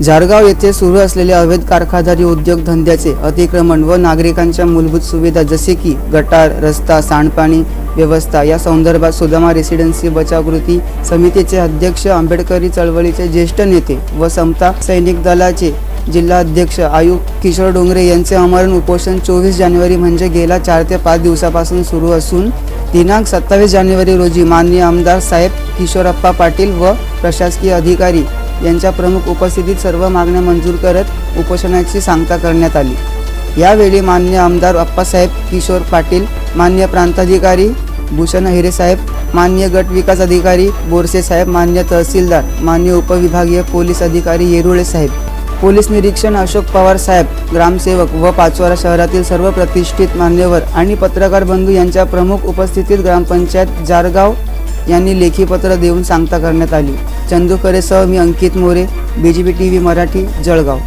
झारगाव येथे सुरू असलेले अवैध कारखादारी उद्योग धंद्याचे अतिक्रमण व नागरिकांच्या मूलभूत सुविधा जसे की गटार रस्ता सांडपाणी व्यवस्था या संदर्भात सुदामा रेसिडेन्सी बचावकृती समितीचे अध्यक्ष आंबेडकरी चळवळीचे ज्येष्ठ नेते व समता सैनिक दलाचे जिल्हा अध्यक्ष आयुक्त किशोर डोंगरे यांचे अमरण उपोषण चोवीस जानेवारी म्हणजे गेल्या चार ते पाच दिवसापासून सुरू असून दिनांक सत्तावीस जानेवारी रोजी माननीय आमदार साहेब किशोरप्पा पाटील व प्रशासकीय अधिकारी यांच्या प्रमुख उपस्थितीत सर्व मागण्या मंजूर करत उपोषणाची सांगता करण्यात आली. यावेळी मान्य आमदार अप्पासाहेब किशोर पाटील मान्य प्रांताधिकारी भूषण हिरेसाहेब मान्य गट विकास अधिकारी बोरसे साहेब मान्य तहसीलदार मान्य उपविभागीय पोलीस अधिकारी येरुळे साहेब पोलीस निरीक्षण अशोक पवार साहेब ग्रामसेवक व पाचोरा शहरातील सर्व प्रतिष्ठित मान्यवर आणि पत्रकार बंधू यांच्या प्रमुख उपस्थितीत ग्रामपंचायत जारगाव यांनी लेखी पत्र देऊन सांगता करण्यात आली. चंदू करेसह मी Ankit More B G B T V Marathi Jalgaon.